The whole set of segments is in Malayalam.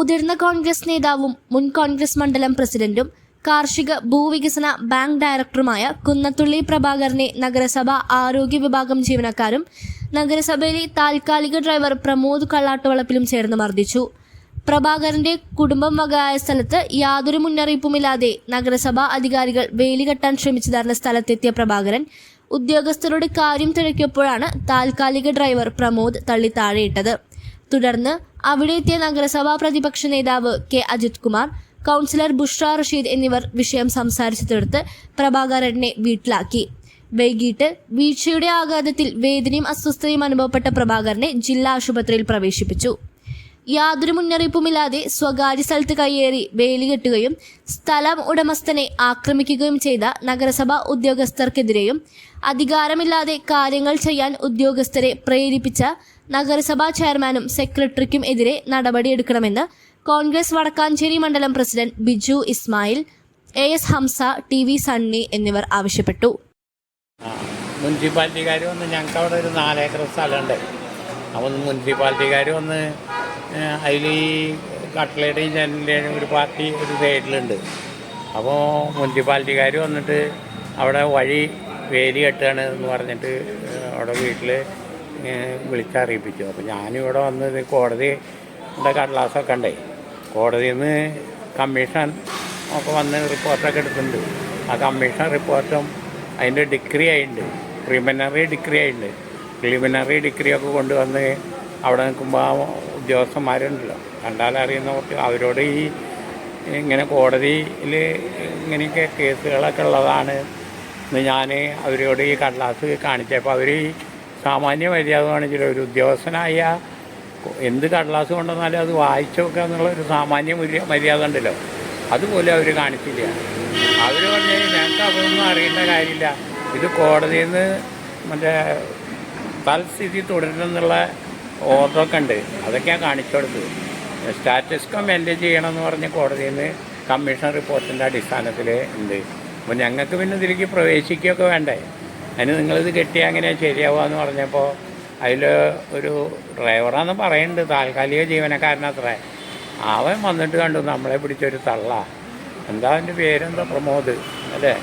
മുതിർന്ന കോൺഗ്രസ് നേതാവും മുൻ കോൺഗ്രസ് മണ്ഡലം പ്രസിഡന്റും കാർഷിക ഭൂവികസന ബാങ്ക് ഡയറക്ടറുമായ കുന്നത്തുള്ളി പ്രഭാകരനെ നഗരസഭ ആരോഗ്യ വിഭാഗം ജീവനക്കാരും നഗരസഭയിലെ താൽക്കാലിക ഡ്രൈവർ പ്രമോദ് കള്ളാട്ടുവളപ്പിലും ചേർന്ന് മർദ്ദിച്ചു. പ്രഭാകരന്റെ കുടുംബം വകയായ സ്ഥലത്ത് യാതൊരു മുന്നറിയിപ്പുമില്ലാതെ നഗരസഭാ അധികാരികൾ വേലി കെട്ടാൻ ശ്രമിച്ചതായിരുന്ന സ്ഥലത്തെത്തിയ പ്രഭാകരൻ ഉദ്യോഗസ്ഥരോട് കാര്യം തിരക്കിയപ്പോഴാണ് താൽക്കാലിക ഡ്രൈവർ പ്രമോദ് തള്ളി താഴെയിട്ടത്. തുടർന്ന് അവിടെ എത്തിയ നഗരസഭാ പ്രതിപക്ഷ നേതാവ് കെ അജിത് കുമാർ കൗൺസിലർ ബുഷ്ര റഷീദ് എന്നിവർ വിഷയം സംസാരിച്ചു തീർത്ത് പ്രഭാകരനെ വീട്ടിലാക്കി. വൈകിട്ട് വീഴ്ചയുടെ ആഘാതത്തിൽ വേദനയും അസ്വസ്ഥതയും അനുഭവപ്പെട്ട പ്രഭാകരനെ ജില്ലാ ആശുപത്രിയിൽ പ്രവേശിപ്പിച്ചു. യാതൊരു മുന്നറിയിപ്പുമില്ലാതെ സ്വകാര്യ സ്ഥലത്ത് കയ്യേറി വേലി കെട്ടുകയും സ്ഥലം ഉടമസ്ഥനെ ആക്രമിക്കുകയും ചെയ്ത നഗരസഭാ ഉദ്യോഗസ്ഥർക്കെതിരെയും അധികാരമില്ലാതെ കാര്യങ്ങൾ ചെയ്യാൻ ഉദ്യോഗസ്ഥരെ പ്രേരിപ്പിച്ച നഗരസഭാ ചെയർമാനും സെക്രട്ടറിക്കും എതിരെ നടപടിയെടുക്കണമെന്ന് കോൺഗ്രസ് വടക്കാഞ്ചേരി മണ്ഡലം president Biju Ismail A S Hamsa T V Sunny എന്നിവർ ആവശ്യപ്പെട്ടു. മുനിസിപ്പാലിറ്റിക്കാർ വന്ന് ഞങ്ങൾക്ക് അവിടെ ഒരു നാലേക്കർ സ്ഥലമുണ്ട്. അപ്പം മുനിസിപ്പാലിറ്റിക്കാർ വന്ന് അതിൽ ഈ കട്ടളയുടെയും ജനലിന്റെയും ഒരു പാർട്ടി ഒരു സൈഡിലുണ്ട് അപ്പോൾ മുനിസിപ്പാലിറ്റിക്കാർ വന്നിട്ട് അവിടെ വഴി വേലി കെട്ടുകയാണ് എന്ന് പറഞ്ഞിട്ട് അവിടെ വീട്ടിൽ വിളിച്ചറിയിപ്പിച്ചു അപ്പോൾ ഞാനിവിടെ വന്ന് കോടതി കടലാസൊക്കെ ഉണ്ടേ കോടതിയിൽ നിന്ന് കമ്മീഷൻ ഒക്കെ വന്ന് റിപ്പോർട്ടൊക്കെ എടുത്തിട്ടുണ്ട്. ആ കമ്മീഷൻ റിപ്പോർട്ടും അതിന്റെ ഡിഗ്രി ആയിട്ടുണ്ട്. പ്രിമിനറി ഡിഗ്രി ആയിട്ടുണ്ട്. പ്രിലിമിനറി ഡിഗ്രി ഒക്കെ കൊണ്ടുവന്ന് അവിടെ നിൽക്കുമ്പോൾ ആ ഉദ്യോഗസ്ഥന്മാരുണ്ടല്ലോ. കണ്ടാൽ അറിയുന്ന കുറച്ച് അവരോട് ഈ ഇങ്ങനെ കോടതിയിൽ ഇങ്ങനെയൊക്കെ കേസുകളൊക്കെ ഉള്ളതാണ് ഞാൻ അവരോട് ഈ കടലാസ് കാണിച്ചപ്പോൾ അവർ സാമാന്യ മര്യാദ കാണിച്ചില്ല ഒരു ഉദ്യോഗസ്ഥനായ എന്ത് കടലാസ് കൊണ്ടുവന്നാലും അത് വായിച്ചു നോക്കുക എന്നുള്ള ഒരു സാമാന്യ മര്യാദ ഉണ്ടല്ലോ. അതുപോലെ അവർ കാണിച്ചില്ല. അവർ പറഞ്ഞു ഞങ്ങൾക്ക് അതൊന്നും അറിയേണ്ട കാര്യമില്ല. ഇത് കോടതിയിൽ നിന്ന് മറ്റേ തൽസ്ഥിതി എന്നുള്ള ഓർഡറൊക്കെ ഉണ്ട്. അതൊക്കെയാണ് കാണിച്ചു കൊടുത്തത് സ്റ്റാറ്റസ് കമെന്റ് ചെയ്യണമെന്ന് പറഞ്ഞ് കോടതിയിൽ നിന്ന് കമ്മീഷൻ റിപ്പോർട്ടിന്റെ അടിസ്ഥാനത്തിൽ ഉണ്ട്. അപ്പോൾ ഞങ്ങൾക്ക് പിന്നെ ഇതിലേക്ക് പ്രവേശിക്കുകയൊക്കെ വേണ്ടേ? അതിന് നിങ്ങളിത് കെട്ടിയാൽ അങ്ങനെ ശരിയാവുക എന്ന് പറഞ്ഞപ്പോൾ അതിൽ ഒരു ഡ്രൈവറാന്ന് പറയുന്നുണ്ട് താൽക്കാലിക ജീവനക്കാരനത്രേ അവൻ വന്നിട്ട് കണ്ടു നമ്മളെ പിടിച്ചൊരു തള്ള. എന്താ അതിന്റെ പേരെന്താ? പ്രമോദ് അല്ലേ?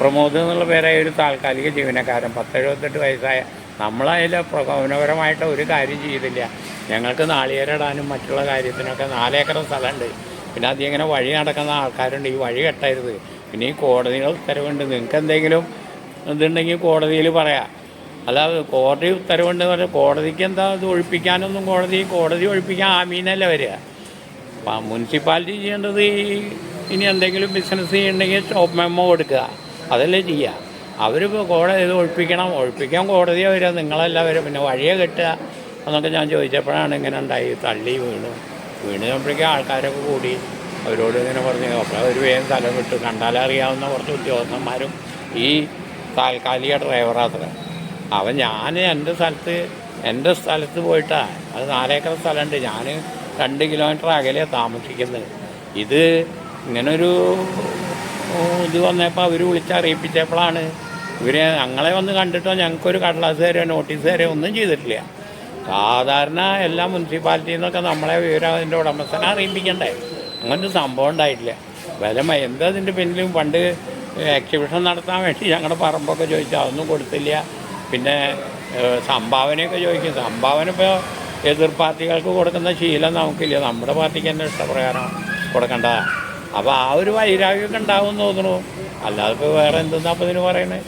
പ്രമോദ് എന്നുള്ള പേരായ ഒരു താൽക്കാലിക ജീവനക്കാരൻ പത്തെഴുപത്തെട്ട് വയസ്സായ നമ്മളതിൽ പ്രകോപനപരമായിട്ട് ഒരു കാര്യം ചെയ്തില്ല. ഞങ്ങൾക്ക് നാളികേരിടാനും മറ്റുള്ള കാര്യത്തിനൊക്കെ നാലേക്കർ സ്ഥലമുണ്ട് പിന്നെ അധികം ഇങ്ങനെ വഴി നടക്കുന്ന ആൾക്കാരുണ്ട് ഈ വഴി കെട്ടരുത്. പിന്നെ ഈ കോടതികൾ ഉത്തരവുണ്ട്. നിങ്ങൾക്ക് എന്തെങ്കിലും ഇതുണ്ടെങ്കിൽ കോടതിയിൽ പറയാം. അല്ലാതെ കോടതി ഉത്തരവുണ്ട് പറഞ്ഞാൽ കോടതിക്ക് എന്താ ഇത് ഒഴിപ്പിക്കാനൊന്നും കോടതി കോടതി ഒഴിപ്പിക്കാൻ ആമീനല്ല വരിക. അപ്പം മുനിസിപ്പാലിറ്റി ചെയ്യേണ്ടത് ഈ ഇനി എന്തെങ്കിലും ബിസിനസ് ചെയ്യണമെങ്കിൽ ഷോപ്പ് മെമ്മോ കൊടുക്കുക. അതല്ലേ ചെയ്യുക അവരിപ്പോൾ കോടതി ഇത് ഒഴിപ്പിക്കണം. ഒഴിപ്പിക്കാൻ കോടതിയെ വരിക. നിങ്ങളല്ല വരിക. പിന്നെ വഴിയെ കെട്ടുക എന്നൊക്കെ ഞാൻ ചോദിച്ചപ്പോഴാണ് ഇങ്ങനെ ഉണ്ടായി. തള്ളി വീണു. വീണ് കഴിയുമ്പോഴേക്കും ആൾക്കാരൊക്കെ കൂടി അവരോട് ഇങ്ങനെ പറഞ്ഞു. അപ്പോൾ അവർ വേഗം സ്ഥലം വിട്ടു. കണ്ടാലറിയാവുന്ന കുറച്ച് ഉദ്യോഗസ്ഥന്മാരും ഈ താൽക്കാലിക ഡ്രൈവറാത്ര അവൻ ഞാൻ എന്റെ സ്ഥലത്ത് എന്റെ സ്ഥലത്ത് പോയിട്ടാണ് അത് നാലേക്കർ സ്ഥലമുണ്ട്. ഞാൻ രണ്ട് കിലോമീറ്റർ അകലെ താമസിക്കുന്നത്. ഇത് ഇങ്ങനൊരു ഇത് വന്നപ്പോൾ അവർ വിളിച്ചറിയിപ്പിച്ചപ്പോഴാണ് ഇവർ ഞങ്ങളെ വന്ന് കണ്ടിട്ടോ ഞങ്ങൾക്കൊരു കടലാസ് തരുമോ നോട്ടീസ് തരുമോ ഒന്നും ചെയ്തിട്ടില്ല. സാധാരണ എല്ലാ മുനിസിപ്പാലിറ്റിയിൽ നിന്നൊക്കെ നമ്മളെ വിവരം അതിന്റെ ഉടമസ്ഥനെ അറിയിപ്പിക്കണ്ടേ? അങ്ങനൊരു സംഭവം ഉണ്ടായിട്ടില്ല. വില എന്താ അതിന്റെ പിന്നിലും? പണ്ട് എക്സിബിഷൻ നടത്താൻ വേണ്ടി ഞങ്ങളുടെ പറമ്പൊക്കെ ചോദിച്ചു. അതൊന്നും കൊടുത്തില്ല. പിന്നെ സംഭാവനയൊക്കെ ചോദിക്കും. സംഭാവന ഇപ്പോൾ എതിർ പാർട്ടികൾക്ക് കൊടുക്കുന്ന ശീലം നമുക്കില്ല. നമ്മുടെ പാർട്ടിക്ക് തന്നെ ഇഷ്ടപ്രകാരം കൊടുക്കേണ്ടതാണ് അപ്പോൾ ആ ഒരു വൈരാഗ്യമൊക്കെ ഉണ്ടാവും തോന്നുന്നു. അല്ലാതെ ഇപ്പോൾ വേറെ എന്തെന്നാ അപ്പോൾ ഇതിന് പറയണേ?